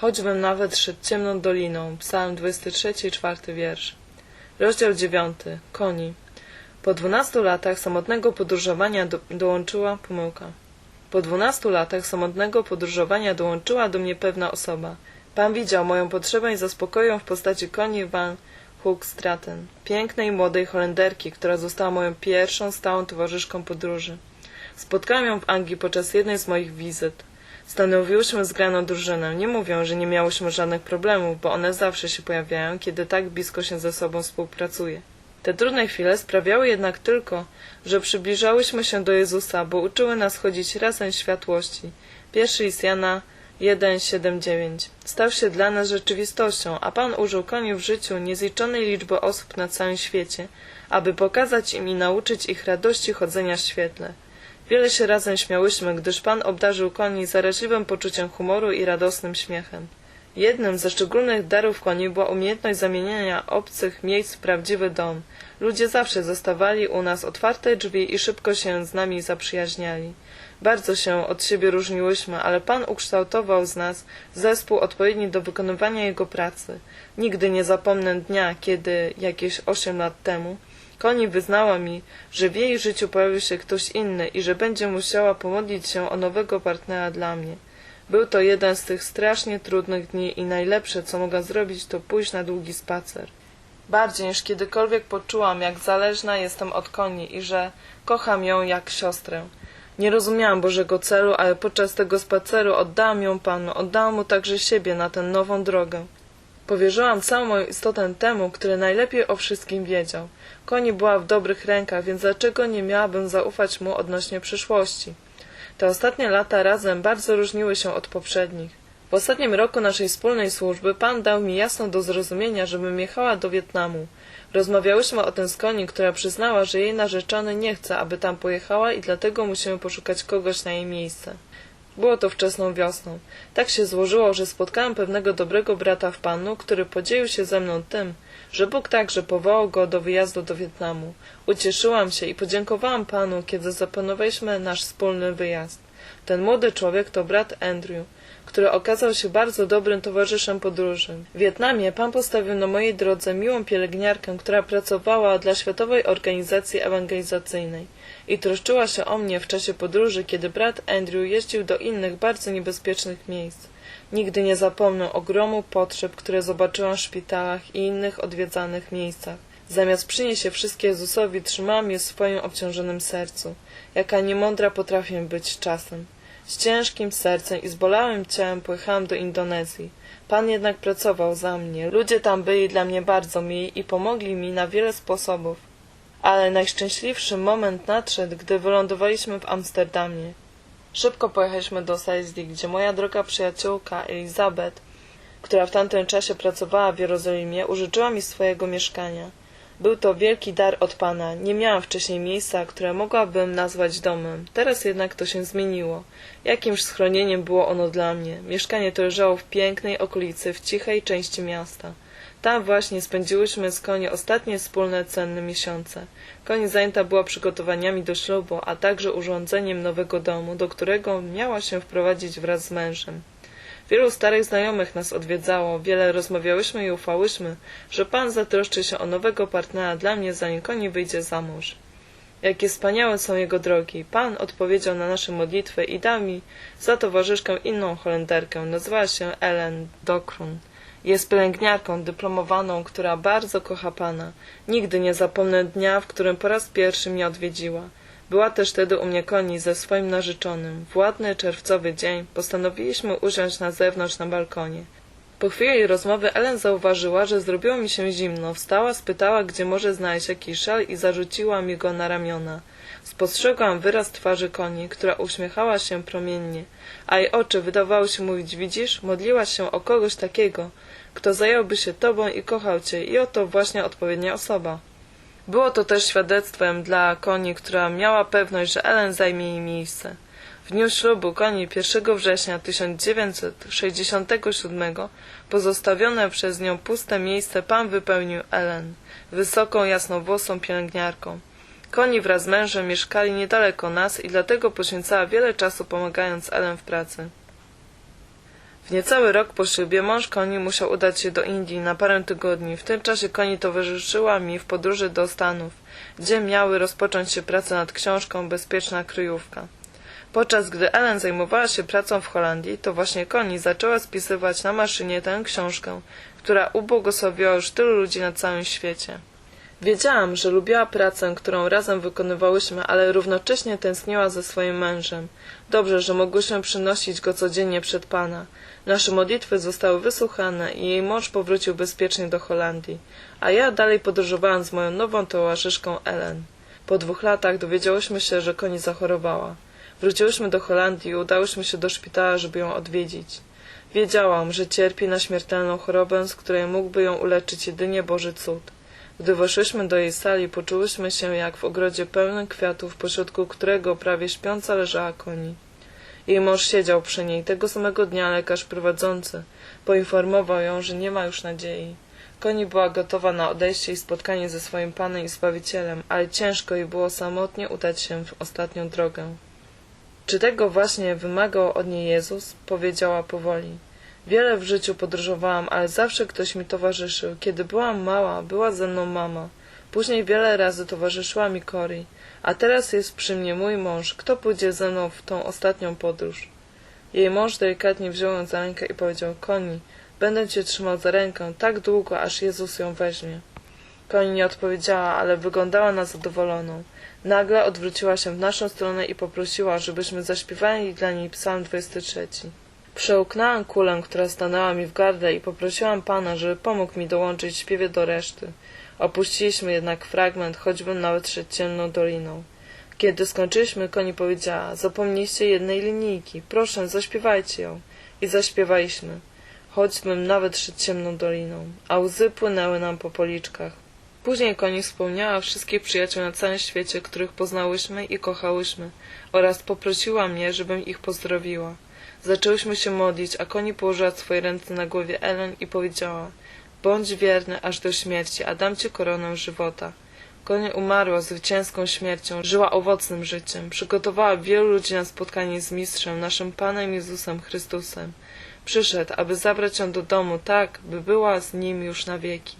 Choćbym nawet szedł ciemną doliną. Psalm 23, czwarty wiersz. Rozdział 9. Koni. Po dwunastu latach samotnego podróżowania do, dołączyła pomyłka. Po dwunastu latach samotnego podróżowania dołączyła do mnie pewna osoba. Pan widział moją potrzebę i zaspokoił ją w postaci koni van Hoogstraten, pięknej młodej Holenderki, która została moją pierwszą stałą towarzyszką podróży. Spotkałem ją w Anglii podczas jednej z moich wizyt. Stanowiłyśmy zgraną drużynę. Nie mówię, że nie miałyśmy żadnych problemów, bo one zawsze się pojawiają, kiedy tak blisko się ze sobą współpracuje. Te trudne chwile sprawiały jednak tylko, że przybliżałyśmy się do Jezusa, bo uczyły nas chodzić razem światłości. Pierwszy jest Jana 1,7,9 Stał się dla nas rzeczywistością, a Pan użył koni w życiu niezliczonej liczby osób na całym świecie, aby pokazać im i nauczyć ich radości chodzenia w świetle. Wiele się razem śmiałyśmy, gdyż Pan obdarzył koni zaraźliwym poczuciem humoru i radosnym śmiechem. Jednym ze szczególnych darów koni była umiejętność zamieniania obcych miejsc w prawdziwy dom. Ludzie zawsze zostawali u nas otwarte drzwi i szybko się z nami zaprzyjaźniali. Bardzo się od siebie różniłyśmy, ale Pan ukształtował z nas zespół odpowiedni do wykonywania jego pracy. Nigdy nie zapomnę dnia, kiedy jakieś osiem lat temu Koni wyznała mi, że w jej życiu pojawił się ktoś inny i że będzie musiała pomodlić się o nowego partnera dla mnie. Był to jeden z tych strasznie trudnych dni i najlepsze, co mogłam zrobić, to pójść na długi spacer. Bardziej niż kiedykolwiek poczułam, jak zależna jestem od koni i że kocham ją jak siostrę. Nie rozumiałam Bożego celu, ale podczas tego spaceru oddałam ją Panu, oddałam Mu także siebie na tę nową drogę. Powierzyłam całą moją istotę temu, który najlepiej o wszystkim wiedział. Koni była w dobrych rękach, więc dlaczego nie miałabym zaufać mu odnośnie przyszłości? Te ostatnie lata razem bardzo różniły się od poprzednich. W ostatnim roku naszej wspólnej służby Pan dał mi jasno do zrozumienia, żebym jechała do Wietnamu. Rozmawiałyśmy o tym z Koni, która przyznała, że jej narzeczony nie chce, aby tam pojechała i dlatego musimy poszukać kogoś na jej miejsce. Było to wczesną wiosną. Tak się złożyło, że spotkałem pewnego dobrego brata w Panu, który podzielił się ze mną tym, że Bóg także powołał go do wyjazdu do Wietnamu. Ucieszyłam się i podziękowałam Panu, kiedy zaplanowaliśmy nasz wspólny wyjazd. Ten młody człowiek to brat Andrew, który okazał się bardzo dobrym towarzyszem podróży. W Wietnamie Pan postawił na mojej drodze miłą pielęgniarkę, która pracowała dla Światowej Organizacji Ewangelizacyjnej i troszczyła się o mnie w czasie podróży, kiedy brat Andrew jeździł do innych bardzo niebezpiecznych miejsc. Nigdy nie zapomnę ogromu potrzeb, które zobaczyłam w szpitalach i innych odwiedzanych miejscach. Zamiast przynieść je wszystkie Jezusowi, trzymałam je w swoim obciążonym sercu. Jaka niemądra potrafię być czasem. Z ciężkim sercem i zbolałym ciałem pojechałam do Indonezji. Pan jednak pracował za mnie. Ludzie tam byli dla mnie bardzo mili i pomogli mi na wiele sposobów. Ale najszczęśliwszy moment nadszedł, gdy wylądowaliśmy w Amsterdamie. Szybko pojechaliśmy do Saisley, gdzie moja droga przyjaciółka Elizabeth, która w tamtym czasie pracowała w Jerozolimie, użyczyła mi swojego mieszkania. Był to wielki dar od Pana. Nie miałam wcześniej miejsca, które mogłabym nazwać domem. Teraz jednak to się zmieniło. Jakimś schronieniem było ono dla mnie. Mieszkanie to leżało w pięknej okolicy, w cichej części miasta. Tam właśnie spędziłyśmy z Koni ostatnie wspólne cenne miesiące. Koni zajęta była przygotowaniami do ślubu, a także urządzeniem nowego domu, do którego miała się wprowadzić wraz z mężem. Wielu starych znajomych nas odwiedzało, wiele rozmawiałyśmy i ufałyśmy, że Pan zatroszczy się o nowego partnera dla mnie, zanim Koni wyjdzie za mąż. Jakie wspaniałe są jego drogi. Pan odpowiedział na nasze modlitwy i dał mi za towarzyszkę inną Holenderkę. Nazywała się Ellen Dokrun. Jest pielęgniarką dyplomowaną, która bardzo kocha Pana. Nigdy nie zapomnę dnia, w którym po raz pierwszy mnie odwiedziła. Była też wtedy u mnie koni ze swoim narzeczonym. W ładny czerwcowy dzień postanowiliśmy usiąść na zewnątrz na balkonie. Po chwili rozmowy Ellen zauważyła, że zrobiło mi się zimno. Wstała, spytała, gdzie może znaleźć jakiś szal i zarzuciła mi go na ramiona. Spostrzegłam wyraz twarzy koni, która uśmiechała się promiennie, a jej oczy wydawały się mówić, widzisz, modliłaś się o kogoś takiego, kto zająłby się tobą i kochał cię i oto właśnie odpowiednia osoba. Było to też świadectwem dla koni, która miała pewność, że Ellen zajmie jej miejsce. W dniu ślubu koni 1 września 1967 pozostawione przez nią puste miejsce pan wypełnił Ellen, wysoką, jasnowłosą pielęgniarką. Koni wraz z mężem mieszkali niedaleko nas i dlatego poświęcała wiele czasu pomagając Ellen w pracy. W niecały rok po ślubie mąż Koni musiał udać się do Indii na parę tygodni. W tym czasie Koni towarzyszyła mi w podróży do Stanów, gdzie miały rozpocząć się prace nad książką Bezpieczna kryjówka. Podczas gdy Ellen zajmowała się pracą w Holandii, to właśnie Koni zaczęła spisywać na maszynie tę książkę, która ubłogosławiła już tylu ludzi na całym świecie. Wiedziałam, że lubiła pracę, którą razem wykonywałyśmy, ale równocześnie tęskniła za swoim mężem. Dobrze, że mogłyśmy przynosić go codziennie przed Pana. Nasze modlitwy zostały wysłuchane i jej mąż powrócił bezpiecznie do Holandii, a ja dalej podróżowałam z moją nową towarzyszką Ellen. Po dwóch latach dowiedziałyśmy się, że Koni zachorowała. Wróciłyśmy do Holandii i udałyśmy się do szpitala, żeby ją odwiedzić. Wiedziałam, że cierpi na śmiertelną chorobę, z której mógłby ją uleczyć jedynie Boży cud. Gdy weszłyśmy do jej sali, poczułyśmy się jak w ogrodzie pełnym kwiatów, pośrodku którego prawie śpiąca leżała koni. Jej mąż siedział przy niej. Tego samego dnia lekarz prowadzący poinformował ją, że nie ma już nadziei. Koni była gotowa na odejście i spotkanie ze swoim Panem i Zbawicielem, ale ciężko jej było samotnie udać się w ostatnią drogę. Czy tego właśnie wymagał od niej Jezus? Powiedziała powoli. Wiele w życiu podróżowałam, ale zawsze ktoś mi towarzyszył. Kiedy byłam mała, była ze mną mama. Później wiele razy towarzyszyła mi Cory. A teraz jest przy mnie mój mąż. Kto pójdzie ze mną w tą ostatnią podróż? Jej mąż delikatnie wziął ją za rękę i powiedział, Koni, będę cię trzymał za rękę tak długo, aż Jezus ją weźmie. Koni nie odpowiedziała, ale wyglądała na zadowoloną. Nagle odwróciła się w naszą stronę i poprosiła, żebyśmy zaśpiewali dla niej psalm 23. Przełknęłam kulę, która stanęła mi w gardle i poprosiłam pana, żeby pomógł mi dołączyć śpiewie do reszty. Opuściliśmy jednak fragment, choćbym nawet szedł ciemną doliną. Kiedy skończyliśmy, Koni powiedziała, zapomnieliście jednej linijki, proszę, zaśpiewajcie ją. I zaśpiewaliśmy, choćbym nawet szedł ciemną doliną, a łzy płynęły nam po policzkach. Później Koni wspomniała wszystkich przyjaciół na całym świecie, których poznałyśmy i kochałyśmy, oraz poprosiła mnie, żebym ich pozdrowiła. Zaczęłyśmy się modlić, a Koni położyła swoje ręce na głowie Ellen i powiedziała Bądź wierny aż do śmierci, a dam ci koronę żywota. Konie umarła zwycięską śmiercią, żyła owocnym życiem, przygotowała wielu ludzi na spotkanie z Mistrzem, naszym Panem Jezusem Chrystusem. Przyszedł, aby zabrać ją do domu tak, by była z nim już na wieki.